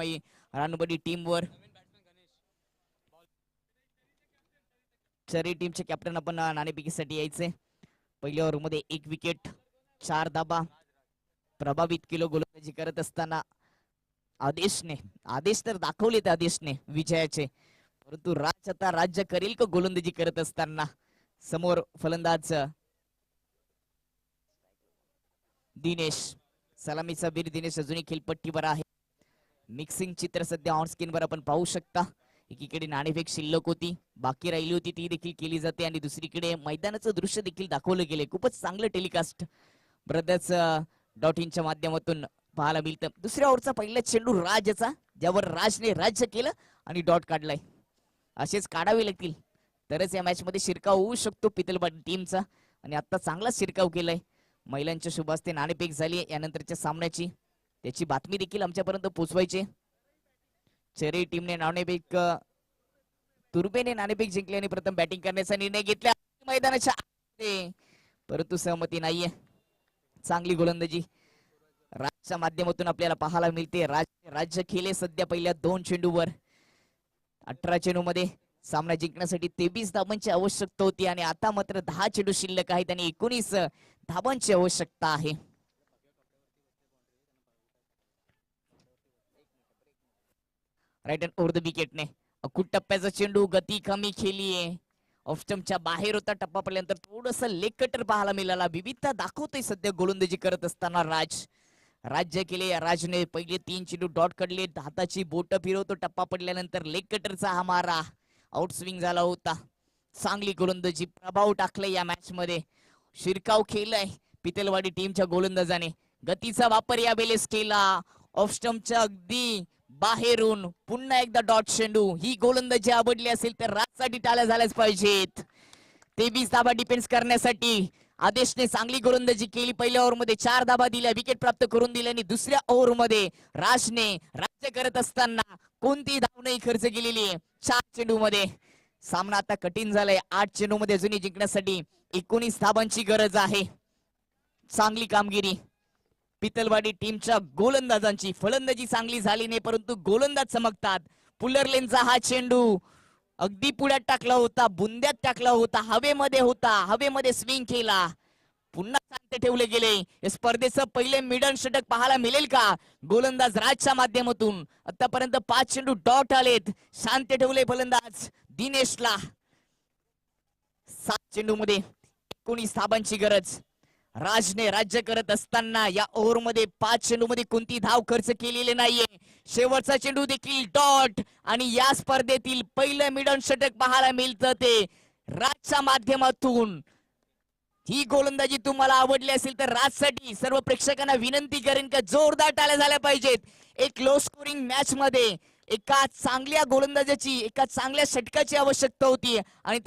मै रानबडी टीमवर चरी टीमचे कॅप्टन आपण नाणेपिकीसाठी यायचे. पहिल्या ओव्हरमध्ये एक विकेट चार धाबा. प्रभावित किलो गोलंदाजी करत असताना. आदेशने आदेश तर दाखवले त्या आदेशने विजयाचे. परंतु राज आता राज्य करेल का गोलंदाजी करत असताना? समोर फलंदाज दिनेश. सलामीचा वीर दिनेश अजूनही खेळपट्टीवर आहे. मिक्सिंग चित्र सध्या ऑन स्क्रीन वर आपण पाहू शकता. एकीकडे नाणेफेक शिल्लक होती बाकी राहिली होती ती देखील केली जाते. आणि दुसरीकडे मैदानाचं दृश्य देखील दाखवलं गेले खूपच चांगलं टेलिकास्ट ब्रदर्स डॉट इनच्या माध्यमातून पाहायला मिळतं. दुसऱ्या ओव्हरचा पहिला चेंडू राजचा ज्यावर राजने राज्य केलं आणि डॉट काढलाय. असेच काढावे लागतील. तरच या मॅच मध्ये शिरकाव होऊ शकतो पितलबाट टीमचा आणि आता चांगला शिरकाव केलाय. महिलांच्या शुभास्ते नाणेफेक झाली यानंतरच्या सामन्याची त्याची बातमी देखील आमच्यापर्यंत पोचवायची चेरी टीमने नाणेफेक तुर्बेने नाणेफेक जिंकले आणि प्रथम बॅटिंग करण्याचा निर्णय घेतला. मैदानाच्या परंतु सहमती नाहीये. चांगली गोलंदाजी. राजच्या माध्यमातून आपल्याला पाहायला मिळते. राज राज्य खेले सध्या पहिल्या दोन चेंडूवर. अठरा चेंडू मध्ये सामना जिंकण्यासाठी तेवीस धाबांची आवश्यकता होती आणि आता मात्र दहा चेंडू शिल्लक आहेत आणि एकोणीस धाबांची आवश्यकता आहे. राईट अँड ओव्हर द विकेटने अकूट टप्प्याचा चेंडू गती कमी केलीये ऑफस्टमच्या बाहेर होता टप्पा पडल्यानंतर थोडस लेग कटर पाहायला मिळाला. विविधता दाखवतोय सध्या गोलंदाजी करत असताना राज. राज्य केले या राजने पहिले तीन चेंडू डॉट कडले हाताची बोट फिरवतो. टप्पा पडल्यानंतर लेग कटरचा हा मारा. आउट स्विंग झाला होता. चांगली गोलंदाजी प्रभाव टाकलाय या मॅच मध्ये. शिरकाव केलाय पितलवाडी टीमच्या गोलंदाजाने. गतीचा वापर या वेळेस केला. ऑफस्टमच्या अगदी बाहेरून पुन्हा एकदा डॉट चेंडू ही गोलंदाजी आवडली असेल तर राजसाठी टाळ्या झाल्याच पाहिजेत. तेवीस धाबा डिफेन्स करण्यासाठी आदेशने चांगली गोलंदाजी केली. पहिल्या ओव्हरमध्ये चार धाबा दिल्या विकेट प्राप्त करून दिल्या आणि दुसऱ्या ओव्हरमध्ये राजने राज्य करत असताना कोणती धाव नाही खर्च केलेली आहे. चार चेंडू मध्ये सामना आता कठीण झालाय. आठ चेंडू मध्ये अजूनही जिंकण्यासाठी एकोणीस धाबांची गरज आहे. चांगली कामगिरी. पितलवाडी टीमच्या गोलंदाजांची. फलंदाजी चांगली झाली नाही परंतु गोलंदाज चमकतात. पुलरलेनचा हा चेंडू अगदी पुढ्यात टाकला होता बुंद्यात टाकला होता हवेमध्ये होता हवेमध्ये स्विंग केला. पुन्हा शांत ठेवले गेले. या स्पर्धेचं पहिले मिडन षटक पाहायला मिळेल का? गोलंदाज राजच्या माध्यमातून. आतापर्यंत पाच चेंडू डॉट आलेत. शांत ठेवले फलंदाज दिनेशला. सात चेंडू मध्ये एकोणीस धाबांची गरज. राजने राज्य करत असताना या ओव्हरमध्ये पाच चेंडू मध्ये कोणती धाव खर्च केलेली नाहीये. शेवटचा चेंडू देखील डॉट आणि या स्पर्धेतील पहिलं मिडन षटक पाहायला मिळतं ते राजच्या माध्यमातून. ही गोलंदाजी तुम्हाला आवडली असेल तर राजसाठी सर्व प्रेक्षकांना विनंती करेन का जोरदार टाळ्या झाल्या पाहिजेत. एक लो स्कोरिंग मॅच मध्ये एका चांगल्या गोलंदाजाची एका चांगल्या षटकाची आवश्यकता होती आणि